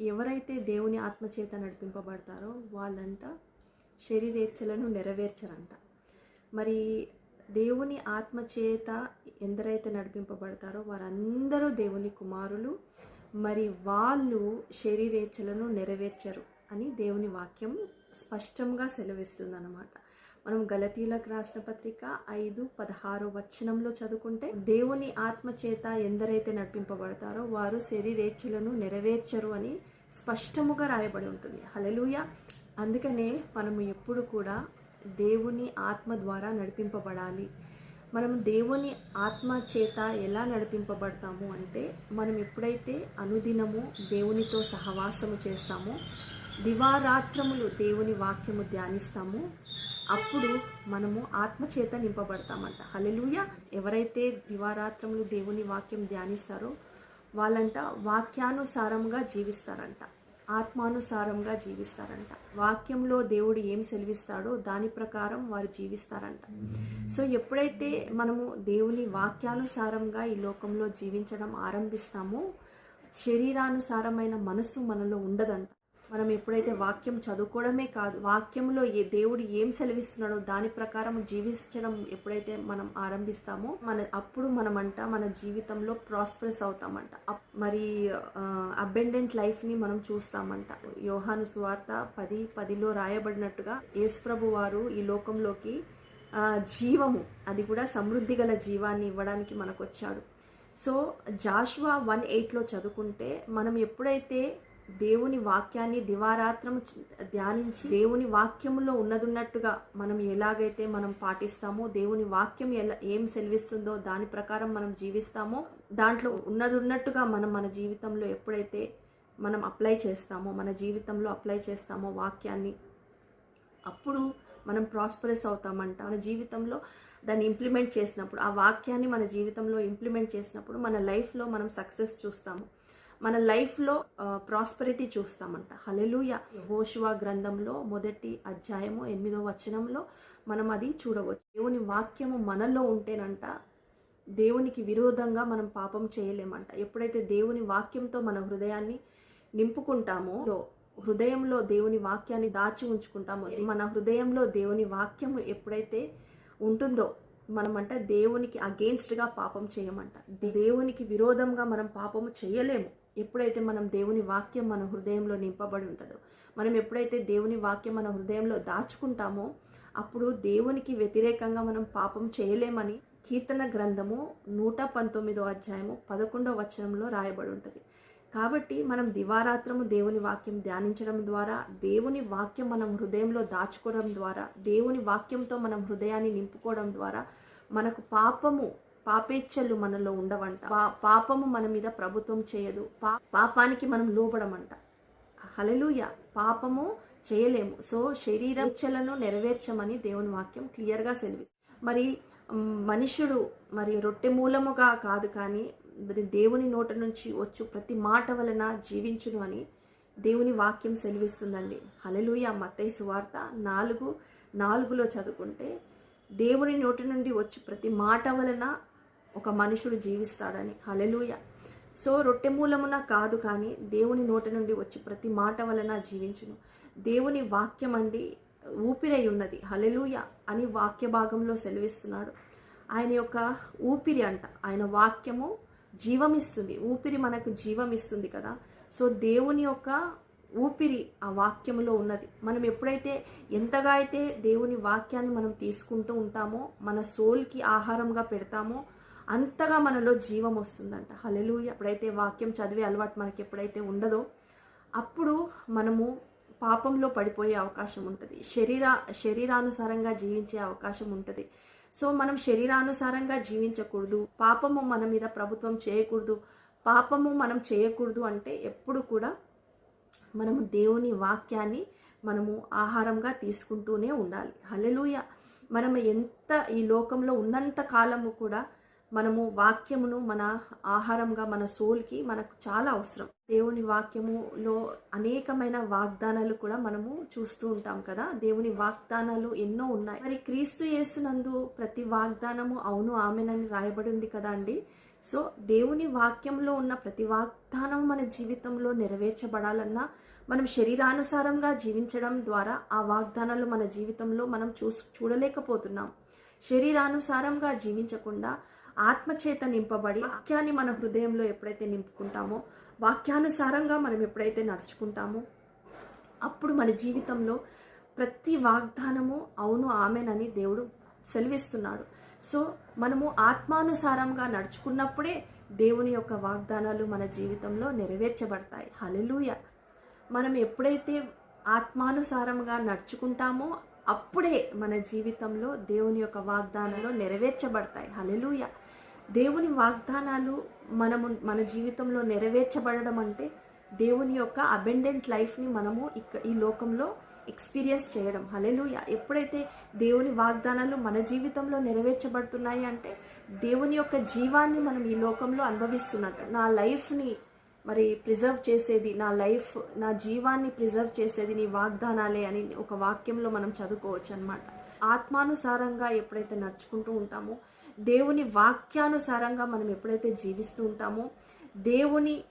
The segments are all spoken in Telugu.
ఎవరైతే దేవుని ఆత్మచేత నడిపింపబడతారో వాళ్ళంట శరీరేచ్ఛలను నెరవేర్చరంట. మరి దేవుని ఆత్మచేత ఎందరైతే నడిపింపబడతారో వారందరూ దేవుని కుమారులు మరి వాళ్ళు శరీరేచ్ఛలను నెరవేర్చరు అని దేవుని వాక్యం స్పష్టంగా సెలవిస్తుందన్నమాట. మనం గలతీలకు రాసిన పత్రిక ఐదు పదహారు వచనంలో చదువుకుంటే దేవుని ఆత్మ చేత ఎందరైతే నడిపింపబడతారో వారు శరీరేచ్ఛలను నెరవేర్చరు అని స్పష్టముగా రాయబడి ఉంటుంది. హలలుయ అందుకనే మనము ఎప్పుడు కూడా దేవుని ఆత్మ ద్వారా నడిపింపబడాలి. మనం దేవుని ఆత్మ చేత ఎలా నడిపింపబడతాము అంటే మనం ఎప్పుడైతే అనుదినము దేవునితో సహవాసము చేస్తామో దివారాత్రములు దేవుని వాక్యము ధ్యానిస్తామో. అప్పుడు మనము ఆత్మచేత నింపబడతామంట. హలెలుయ ఎవరైతే దివారాత్రములు దేవుని వాక్యం ధ్యానిస్తారో వాళ్ళంట వాక్యానుసారంగా జీవిస్తారంట. ఆత్మానుసారంగా జీవిస్తారంట. వాక్యంలో దేవుడు ఏం సెలవిస్తాడో దాని ప్రకారం వారు జీవిస్తారంట. సో ఎప్పుడైతే మనము దేవుని వాక్యానుసారంగా ఈ లోకంలో జీవించడం ఆరంభిస్తామో శరీరానుసారమైన మనసు మనలో ఉండదంట. మనం ఎప్పుడైతే వాక్యం చదువుకోవడమే కాదు వాక్యంలో ఏ దేవుడు ఏం సెలవిస్తున్నాడో దాని ప్రకారం జీవించడం ఎప్పుడైతే మనం ఆరంభిస్తామో మన అప్పుడు మనమంట మన జీవితంలో ప్రాస్పరస్ అవుతామంట. అప్- మరి అబెండెంట్ లైఫ్ని మనం చూస్తామంట. యోహాను సువార్త పది పదిలో రాయబడినట్టుగా యేసుప్రభు వారు ఈ లోకంలోకి జీవము అది కూడా సమృద్ధి గల జీవాన్ని ఇవ్వడానికి మనకు వచ్చాడు సో జాషువా వన్ ఎయిట్లో చదువుకుంటే మనం ఎప్పుడైతే దేవుని వాక్యాన్ని దివారాత్రము ధ్యానించి దేవుని వాక్యములో ఉన్నదున్నట్టుగా మనం ఎలాగైతే మనం పాటిస్తామో దేవుని వాక్యం ఎలా ఏం సెలవిస్తుందో దాని ప్రకారం మనం జీవిస్తామో దాంట్లో ఉన్నదున్నట్టుగా మనం మన జీవితంలో ఎప్పుడైతే మనం అప్లై చేస్తామో మన జీవితంలో అప్లై చేస్తామో వాక్యాన్ని అప్పుడు మనం ప్రాస్పరస్ అవుతామంట. మన జీవితంలో దాన్ని ఇంప్లిమెంట్ చేసినప్పుడు ఆ వాక్యాన్ని మన జీవితంలో ఇంప్లిమెంట్ చేసినప్పుడు మన లైఫ్లో మనం సక్సెస్ చూస్తాము. మన లైఫ్లో ప్రాస్పరిటీ చూస్తామంట. హలెలుయ హోషువా గ్రంథంలో మొదటి అధ్యాయము ఎనిమిదో వచనంలో మనం అది చూడవచ్చు. దేవుని వాక్యము మనలో ఉంటేనంట దేవునికి విరోధంగా మనం పాపం చేయలేమంట. ఎప్పుడైతే దేవుని వాక్యంతో మన హృదయాన్ని నింపుకుంటామో హృదయంలో దేవుని వాక్యాన్ని దాచి ఉంచుకుంటామో మన హృదయంలో దేవుని వాక్యము ఎప్పుడైతే ఉంటుందో మనమంట దేవునికి అగేన్స్ట్గా పాపం చేయమంట. దేవునికి విరోధంగా మనం పాపము చేయలేము. ఎప్పుడైతే మనం దేవుని వాక్యం మన హృదయంలో నింపబడి ఉంటుందో మనం ఎప్పుడైతే దేవుని వాక్యం మన హృదయంలో దాచుకుంటామో అప్పుడు దేవునికి వ్యతిరేకంగా మనం పాపం చేయలేమని కీర్తన గ్రంథము నూట పంతొమ్మిదో అధ్యాయము పదకొండవ వచనంలో రాయబడి ఉంటుంది. కాబట్టి మనం దివారాత్రము దేవుని వాక్యం ధ్యానించడం ద్వారా దేవుని వాక్యం మనం హృదయంలో దాచుకోవడం ద్వారా దేవుని వాక్యంతో మనం హృదయాన్ని నింపుకోవడం ద్వారా మనకు పాపము పాపేచ్ఛలు మనలో ఉండవంట. పా- పాపము మన మీద ప్రభుత్వం చేయదు. పా పాపానికి మనం లోబడమంట. హలలుయ పాపము చేయలేము. సో శరీరేచ్ఛలను నెరవేర్చమని దేవుని వాక్యం క్లియర్గా సెలవిస్తుంది. మరి మనుషుడు మనుష్యుడు మరి రొట్టె మూలముగా కాదు కానీ మరి దేవుని నోట నుంచి వచ్చు ప్రతి మాట వలన జీవించును అని దేవుని వాక్యం సెలవిస్తుందండి. హలలుయ మత్తయ్య సువార్త నాలుగు నాలుగులో చదువుకుంటే దేవుని నోటి నుండి వచ్చి ప్రతి మాట వలన ఒక మనుషుడు జీవిస్తాడని. హలెలూయ సో రొట్టె మూలమున కాదు కానీ దేవుని నోటి నుండి వచ్చి ప్రతి మాట వలన జీవించును. దేవుని వాక్యం అండి ఊపిరై ఉన్నది. హలెలూయ అని వాక్య భాగంలో సెలవిస్తున్నాడు. ఆయన యొక్క ఊపిరి అంట. ఆయన వాక్యము జీవమిస్తుంది. ఊపిరి మనకు జీవమిస్తుంది కదా. సో దేవుని యొక్క ఊపిరి ఆ వాక్యములో ఉన్నది. మనం ఎప్పుడైతే ఎంతగా అయితే దేవుని వాక్యాన్ని మనం తీసుకుంటూ ఉంటామో మన సోల్కి ఆహారంగా పెడతామో అంతగా మనలో జీవం వస్తుందంట. హలెలూయ ఎప్పుడైతే వాక్యం చదివే అలవాటు మనకి ఎప్పుడైతే ఉండదో అప్పుడు మనము పాపంలో పడిపోయే అవకాశం ఉంటుంది. శరీర శరీరానుసారంగా జీవించే అవకాశం ఉంటుంది. సో మనం శరీరానుసారంగా జీవించకూడదు. పాపము మన మీద ప్రభుత్వం చేయకూడదు. పాపము మనం చేయకూడదు అంటే ఎప్పుడు కూడా మనము దేవుని వాక్యాన్ని మనము ఆహారంగా తీసుకుంటూనే ఉండాలి. హలెలుయ మనం ఎంత ఈ లోకంలో ఉన్నంత కాలము కూడా మనము వాక్యమును మన ఆహారంగా మన సోల్కి మనకు చాలా అవసరం. దేవుని వాక్యములో అనేకమైన వాగ్దానాలు కూడా మనము చూస్తూ ఉంటాం కదా. దేవుని వాగ్దానాలు ఎన్నో ఉన్నాయి. మరి క్రీస్తు యేసునందు ప్రతి వాగ్దానము అవును ఆమెనని రాయబడింది కదా అండి? సో దేవుని వాక్యంలో ఉన్న ప్రతి వాగ్దానం మన జీవితంలో నెరవేర్చబడాలన్నా మనం శరీరానుసారంగా జీవించడం ద్వారా ఆ వాగ్దానాలు మన జీవితంలో మనం చూ చూడలేకపోతున్నాం. శరీరానుసారంగా జీవించకుండా ఆత్మచేత నింపబడి వాక్యాన్ని మన హృదయంలో ఎప్పుడైతే నింపుకుంటామో వాక్యానుసారంగా మనం ఎప్పుడైతే నడుచుకుంటామో అప్పుడు మన జీవితంలో ప్రతి వాగ్దానము అవును ఆమెనని దేవుడు సెలవిస్తున్నాడు. సో మనము ఆత్మానుసారంగా నడుచుకున్నప్పుడే దేవుని యొక్క వాగ్దానాలు మన జీవితంలో నెరవేర్చబడతాయి. హలెలూయ మనం ఎప్పుడైతే ఆత్మానుసారంగా నడుచుకుంటామో అప్పుడే మన జీవితంలో దేవుని యొక్క వాగ్దానాలు నెరవేర్చబడతాయి. హలెలూయ దేవుని వాగ్దానాలు మనము మన జీవితంలో నెరవేర్చబడడం అంటే దేవుని యొక్క అబెండెంట్ లైఫ్ని మనము ఇక్క ఈ లోకంలో ఎక్స్పీరియన్స్ చేయడం. హలెలు ఎప్పుడైతే దేవుని వాగ్దానాలు మన జీవితంలో నెరవేర్చబడుతున్నాయి అంటే దేవుని యొక్క జీవాన్ని మనం ఈ లోకంలో అనుభవిస్తున్నట్టు నా లైఫ్ని మరి ప్రిజర్వ్ చేసేది నా లైఫ్ నా జీవాన్ని ప్రిజర్వ్ చేసేది నీ వాగ్దానాలే అని ఒక వాక్యంలో మనం చదువుకోవచ్చు అనమాట ఆత్మానుసారంగా ఎప్పుడైతే నడుచుకుంటూ ఉంటామో దేవుని వాక్యానుసారంగా మనం ఎప్పుడైతే జీవిస్తూ ఉంటామో దేవుని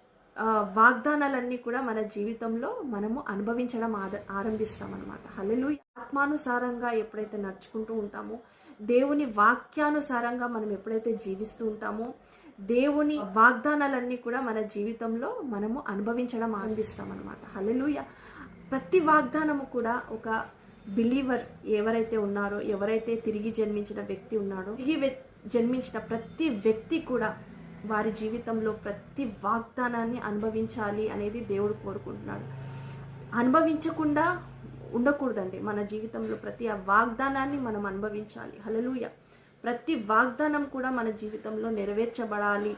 వాగ్దానాలన్నీ కూడా మన జీవితంలో మనము అనుభవించడం ఆద ఆరంభిస్తామన్నమాట. హలలు ఆత్మానుసారంగా ఎప్పుడైతే నడుచుకుంటూ ఉంటామో దేవుని వాక్యానుసారంగా మనం ఎప్పుడైతే జీవిస్తూ ఉంటామో దేవుని వాగ్దానాలన్నీ కూడా మన జీవితంలో మనము అనుభవించడం ఆరంభిస్తామన్నమాట. హలలుయ ప్రతి వాగ్దానము కూడా ఒక బిలీవర్ ఎవరైతే ఉన్నారో ఎవరైతే తిరిగి జన్మించిన వ్యక్తి ఉన్నాడో తిరిగి జన్మించిన ప్రతి వ్యక్తి కూడా వారి జీవితంలో ప్రతి వాగ్దానాన్ని అనుభవించాలి అనేది దేవుడు కోరుకుంటున్నాడు. అనుభవించకుండా ఉండకూడదండి. మన జీవితంలో ప్రతి ఆ వాగ్దానాన్ని మనం అనుభవించాలి. హలలుయ ప్రతి వాగ్దానం కూడా మన జీవితంలో నెరవేర్చబడాలి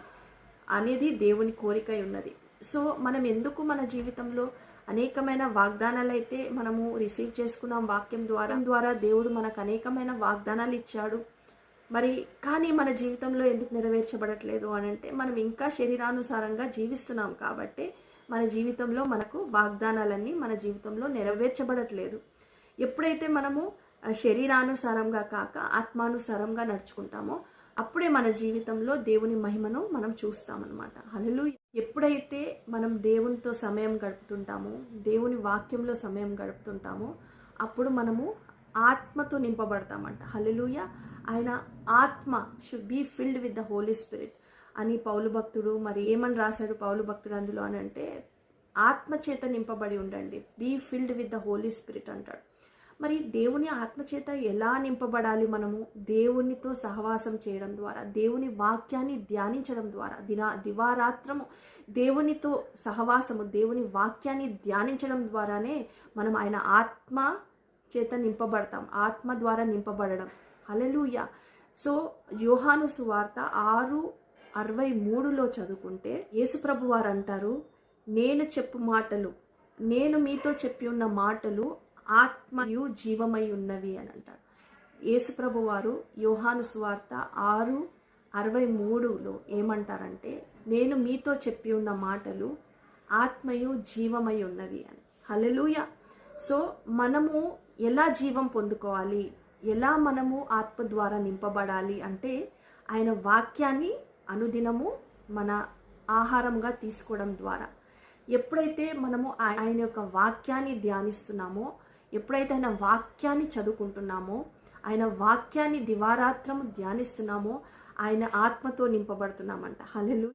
అనేది దేవుని కోరిక ఉన్నది. సో మనం ఎందుకు మన జీవితంలో అనేకమైన వాగ్దానాలు అయితే మనము రిసీవ్ చేసుకున్నాం వాక్యం ద్వారా ద్వారా దేవుడు మనకు అనేకమైన వాగ్దానాలు ఇచ్చాడు. మరి కానీ మన జీవితంలో ఎందుకు నెరవేర్చబడట్లేదు అని అంటే మనం ఇంకా శరీరానుసారంగా జీవిస్తున్నాం కాబట్టి మన జీవితంలో మనకు వాగ్దానాలన్నీ మన జీవితంలో నెరవేర్చబడట్లేదు. ఎప్పుడైతే మనము శరీరానుసారంగా కాక ఆత్మానుసారంగా నడుచుకుంటామో అప్పుడే మన జీవితంలో దేవుని మహిమను మనం చూస్తామన్నమాట. హలలు ఎప్పుడైతే మనం దేవునితో సమయం గడుపుతుంటామో దేవుని వాక్యంలో సమయం గడుపుతుంటామో అప్పుడు మనము ఆత్మతో నింపబడతామంట. హలలుయ ఆయన ఆత్మ should be filled with the Holy Spirit అని పౌలు భక్తుడు మరి ఏమని రాశాడు పౌలు భక్తుడు అందులో అని అంటే ఆత్మచేత నింపబడి ఉండండి. Be filled with the Holy Spirit అంటాడు. మరి దేవుని ఆత్మచేత ఎలా నింపబడాలి మనము? దేవునితో సహవాసం చేయడం ద్వారా దేవుని వాక్యాన్ని ధ్యానించడం ద్వారా దినా దివారాత్రము దేవునితో సహవాసము దేవుని వాక్యాన్ని ధ్యానించడం ద్వారానే మనం ఆయన ఆత్మ చేత నింపబడతాం. ఆత్మ ద్వారా నింపబడడం. హలలుయ సో యోహాను సువార్త ఆరు అరవై మూడులో చదువుకుంటే యేసుప్రభు వారు అంటారు నేను చెప్పు మాటలు. నేను మీతో చెప్పి ఉన్న మాటలు ఆత్మయు జీవమై ఉన్నవి అని అంటారు. యేసుప్రభు వారు యోహాను సువార్త ఆరు అరవై మూడులో ఏమంటారంటే నేను మీతో చెప్పి ఉన్న మాటలు ఆత్మయు జీవమై ఉన్నవి అని. హలలుయ సో మనము ఎలా జీవం పొందుకోవాలి? ఎలా మనము ఆత్మ ద్వారా నింపబడాలి అంటే ఆయన వాక్యాన్ని అనుదినము మన ఆహారంగా తీసుకోవడం ద్వారా. ఎప్పుడైతే మనము ఆయన యొక్క వాక్యాన్ని ధ్యానిస్తున్నామో ఎప్పుడైతే ఆయన వాక్యాన్ని చదువుకుంటున్నామో ఆయన వాక్యాన్ని దివారాత్రము ధ్యానిస్తున్నామో ఆయన ఆత్మతో నింపబడుతున్నామంట. హలెలు